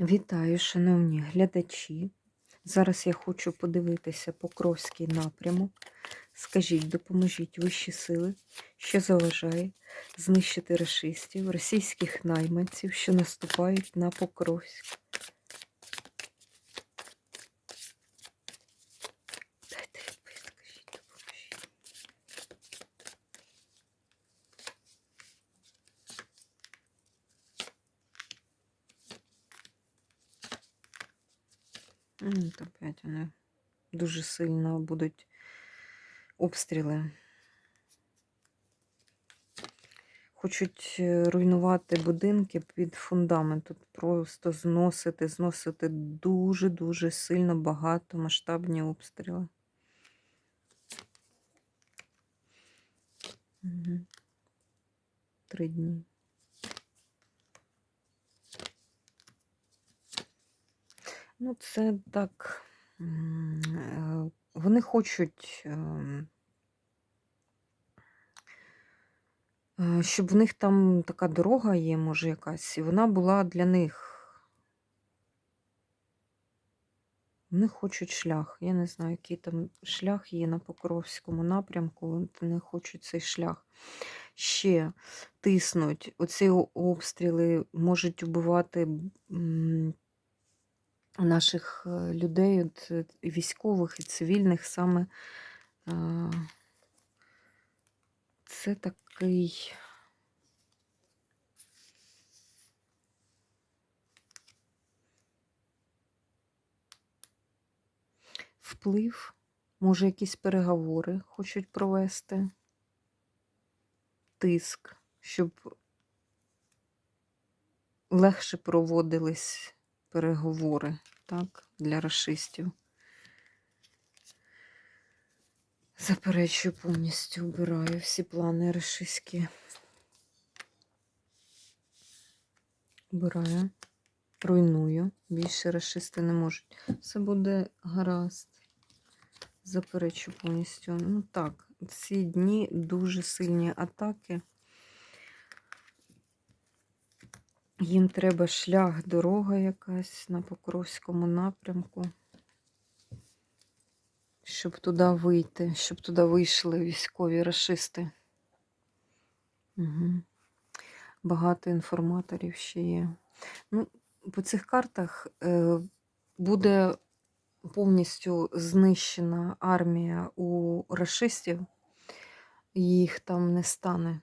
Вітаю, шановні глядачі. Зараз я хочу подивитися Покровський напрямок. Скажіть, допоможіть вищі сили, що заважає знищити расистів, російських найманців, що наступають на Покровськ. Дайте відповідь, скажіть, допоможіть. М, Та опять вони дуже сильно будуть обстріли. Хочуть е, руйнувати будинки під фундамент. Тут просто зносити, зносити дуже-дуже сильно багато масштабні обстріли. Три дні. Ну, це так. е, Вони хочуть, ем, е, щоб в них там така дорога є, може, якась, і вона була для них. Вони хочуть шлях. Я не знаю, який там шлях є на Покровському напрямку. Вони хочуть цей шлях. Ще тиснуть. Оці обстріли можуть убивати м, наших е, людей, от, е, військових і цивільних саме. Це такий. Вплив, може, якісь переговори хочуть провести, тиск, щоб легше проводились переговори так, для расистів. Заперечую повністю, обираю всі плани рашистські. Обираю, руйную. Більше расисти не можуть. Все буде гаразд. Заперечу повністю. Ну так, ці дні дуже сильні атаки. Їм треба шлях, дорога якась на Покровському напрямку. Щоб туди вийти, щоб туди вийшли військові расисти. Угу. Багато інформаторів ще є. Ну, по цих картах е, буде повністю знищена армія у расистів, їх там не стане.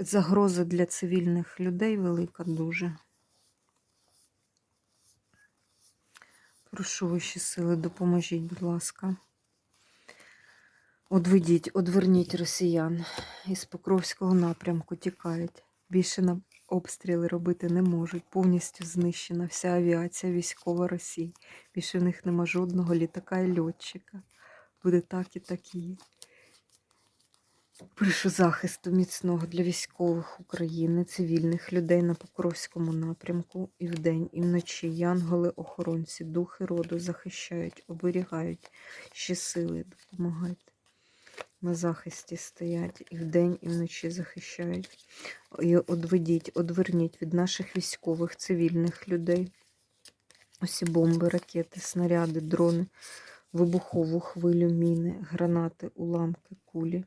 Загроза для цивільних людей велика дуже. Прошу вищі сили, допоможіть, будь ласка. Одведіть, одверніть росіян із Покровського напрямку тікають. Більше на обстріли робити не можуть. Повністю знищена вся авіація військова Росії. Більше в них нема жодного літака і льотчика. Буде так і так і є. Прошу захисту міцного для військових України, цивільних людей на Покровському напрямку і вдень, і вночі. Янголи-охоронці, духи роду захищають, оберігають ще сили, допомагають. На захисті стоять і вдень, і вночі захищають. І одведіть, одверніть від наших військових, цивільних людей. Усі бомби, ракети, снаряди, дрони, вибухову хвилю, міни, гранати, уламки, кулі,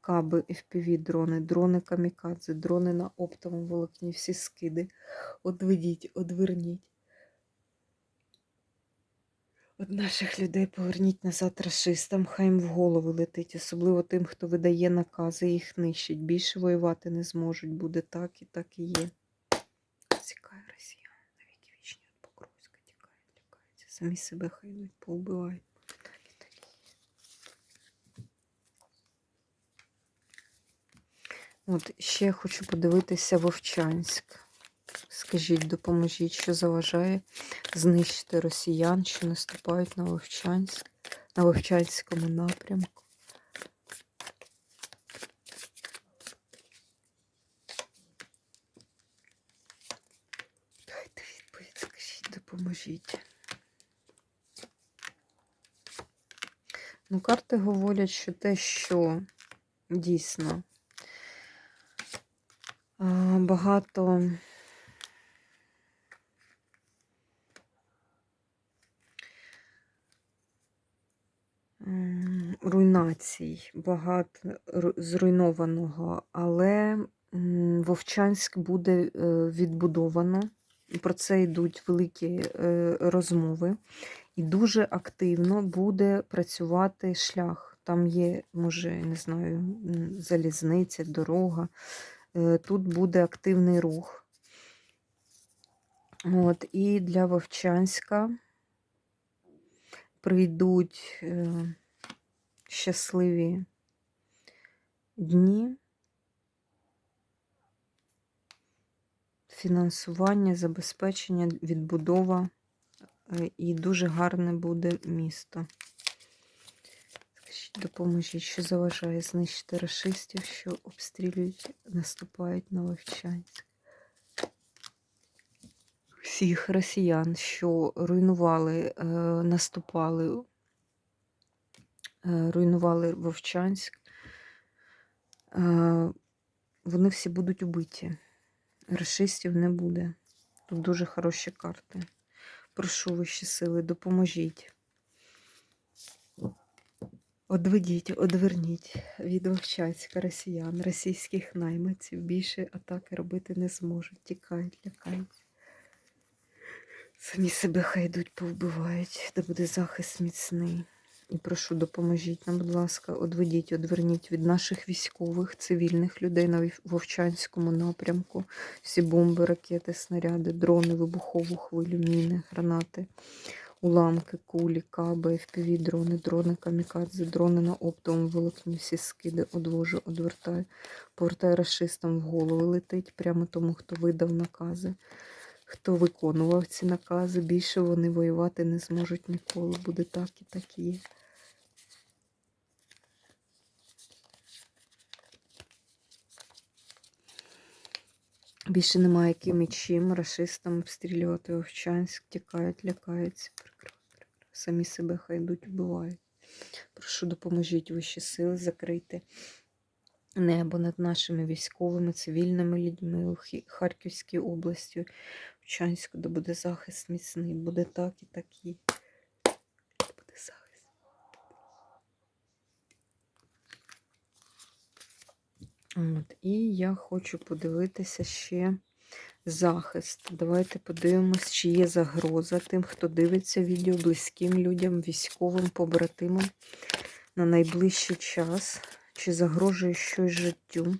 каби, FPV дрони, камікадзе, дрони на оптовому волокні, всі скиди. Одведіть, одверніть. От наших людей поверніть назад расистам, хай їм в голову летить, особливо тим, хто видає накази, їх нищить. Більше воювати не зможуть. Буде так і так і є. Тікає росіян, навіки вічні від Покровська тікають, лякаються. Самі себе хай йдуть, поубивають. Буде так і так і є. От ще хочу подивитися Вовчанськ. Скажіть, допоможіть, що заважає знищити росіян, що наступають на Вовчанськ, на Вовчанському напрямку. Дайте відповідь, скажіть, допоможіть. Ну, карти говорять, що те, що дійсно багато руйнацій, багато зруйнованого, але Вовчанськ буде е, відбудовано. Про це йдуть великі е, розмови. І дуже активно буде працювати шлях. Там є, може, не знаю, залізниця, дорога. Е, Тут буде активний рух. От, і для Вовчанська прийдуть е, щасливі дні, фінансування, забезпечення, відбудова, е, і дуже гарне буде місто. Допоможіть, що заважає знищити рашистів, що обстрілюють, наступають на Вовчанськ. Всіх росіян, що руйнували, е, наступали, е, руйнували Вовчанськ, е, вони всі будуть убиті. Рашистів не буде. Тут дуже хороші карти. Прошу вищі сили, допоможіть. Одведіть, одверніть від Вовчанська росіян, російських найманців. Більше атаки робити не зможуть. Тікають, лякають. Самі себе хай йдуть, повбивають, де буде захист міцний. І прошу, допоможіть нам, будь ласка, одведіть, одверніть від наших військових, цивільних людей на Вовчанському напрямку. Всі бомби, ракети, снаряди, дрони, вибухову хвилю, міни, гранати, уламки, кулі, каби, FPV, дрони, дрони, камікадзе, дрони на оптовому волокні, всі скиди одвожу, одвертаю, повертаю расистам в голови, летить прямо тому, хто видав накази. Хто виконував ці накази, більше вони воювати не зможуть ніколи. Буде так і так і є. Більше немає яким і чим расистам обстрілювати Овчанськ, тікають, лякаються. Самі себе хай йдуть, вбивають. Прошу, допоможіть вищі сили закрити небо над нашими військовими, цивільними людьми у Харківській області, Овчанську, де буде захист міцний, буде так і так і буде захист. От, і я хочу подивитися ще захист. Давайте подивимось, чи є загроза тим, хто дивиться відео близьким людям, військовим, побратимам на найближчий час. Чи загрожує щось життю?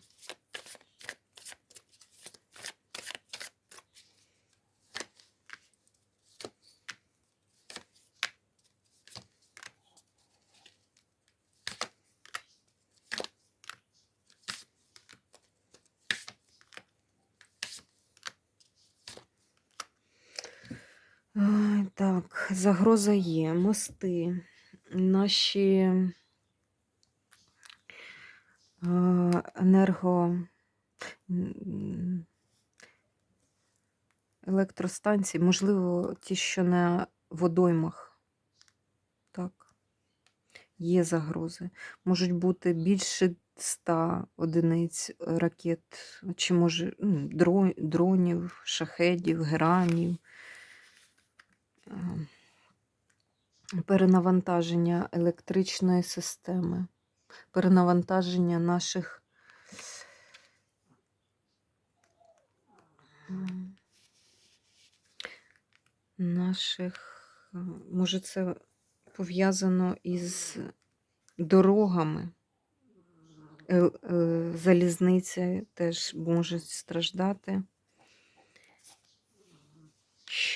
Так, загроза є. Мости, наші е, енерго електростанції, можливо, ті, що на водоймах. Так, є загрози. Можуть бути більше 100 одиниць ракет, чи може ну, дронів, шахедів, геранів. Перенавантаження електричної системи, перенавантаження наших наших, може, це пов'язано із дорогами. Е- е, Залізниця теж може страждати.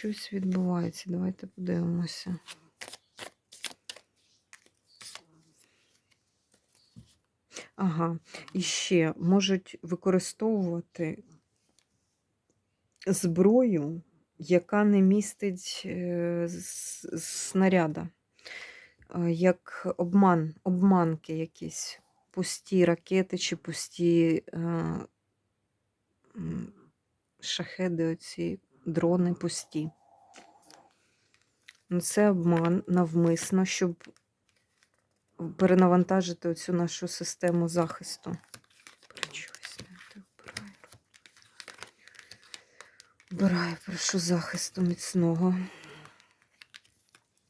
Щось відбувається. Давайте подивимося. Ага, і ще можуть використовувати зброю, яка не містить е, снаряда, Е, як обман, обманки якісь, пусті ракети чи пусті е, шахеди, оці дрони пусті. Ну, Це обман навмисно, щоб перенавантажити оцю нашу систему захисту. Про чогось не те вбираю. Бираю, прошу захисту міцного.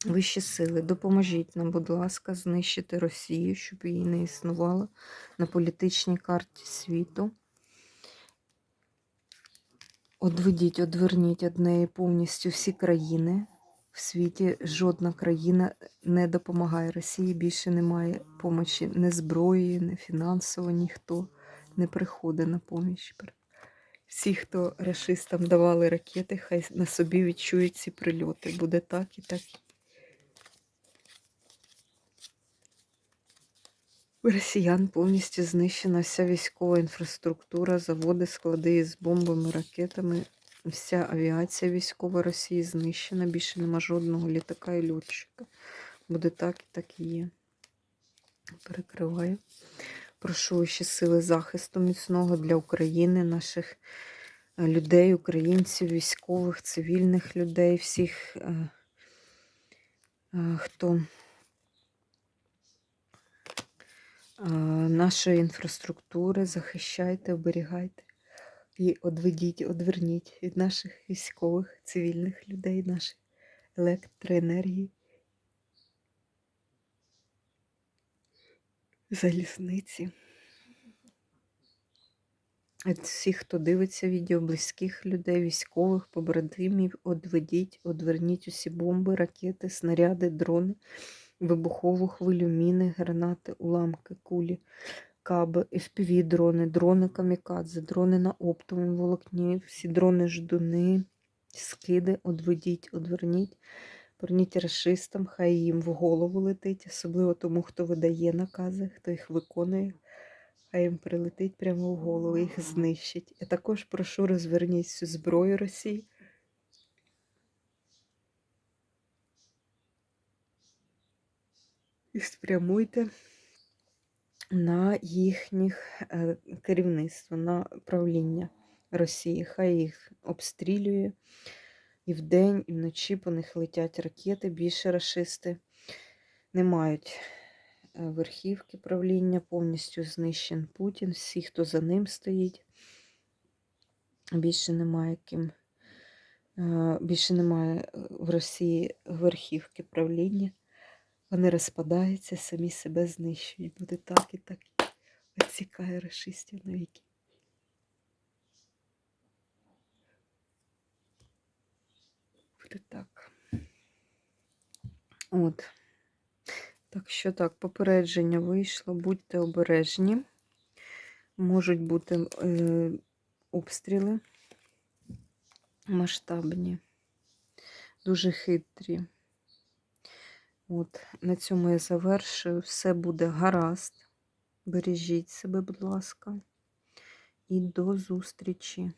Вищі сили, допоможіть нам, будь ласка, знищити Росію, щоб її не існувало на політичній карті світу. Одведіть, одверніть від неї повністю всі країни. В світі жодна країна не допомагає Росії. Більше немає помочі не зброї, не фінансово, ніхто не приходить на поміч. Всі, хто расистам давали ракети, хай на собі відчують ці прильоти. Буде так і так. У росіян повністю знищена вся військова інфраструктура, заводи, склади з бомбами, ракетами. Вся авіація військова Росії знищена. Більше нема жодного літака і льотчика. Буде так і так і є. Перекриваю. Прошу ще сили захисту міцного для України, наших е, людей, українців, військових, цивільних людей, всіх, е, е, хто е, нашої інфраструктури захищайте, оберігайте і одведіть, одверніть від наших військових, цивільних людей, нашої електроенергії. Залізниці. Від всіх, хто дивиться відео, близьких людей, військових, побратимів, одведіть, одверніть усі бомби, ракети, снаряди, дрони, вибухову хвилю, міни, гранати, уламки, кулі, каби, FPV дрони, камікадзе, дрони на оптовому волокні, всі дрони ждуни, скиди, одведіть, одверніть. Верніть расистам, хай їм в голову летить, особливо тому, хто видає накази, хто їх виконує, хай їм прилетить прямо в голову, їх знищить. Я також прошу розверніть всю зброю Росії. І спрямуйте на їхніх е, керівництво, на правління Росії. Хай їх обстрілює. І вдень, і вночі по них летять ракети, більше рашисти не мають е, верхівки правління, повністю знищен Путін, всі, хто за ним стоїть. Більше немає ким, е, більше немає в Росії верхівки правління. Вони розпадаються, самі себе знищують. Буде так і так. Відсікає рашистів навіки. Буде так. От. Так що так, попередження вийшло, будьте обережні. Можуть бути е, обстріли масштабні, дуже хитрі. От, на цьому я завершую. Все буде гаразд. Бережіть себе, будь ласка, і до зустрічі.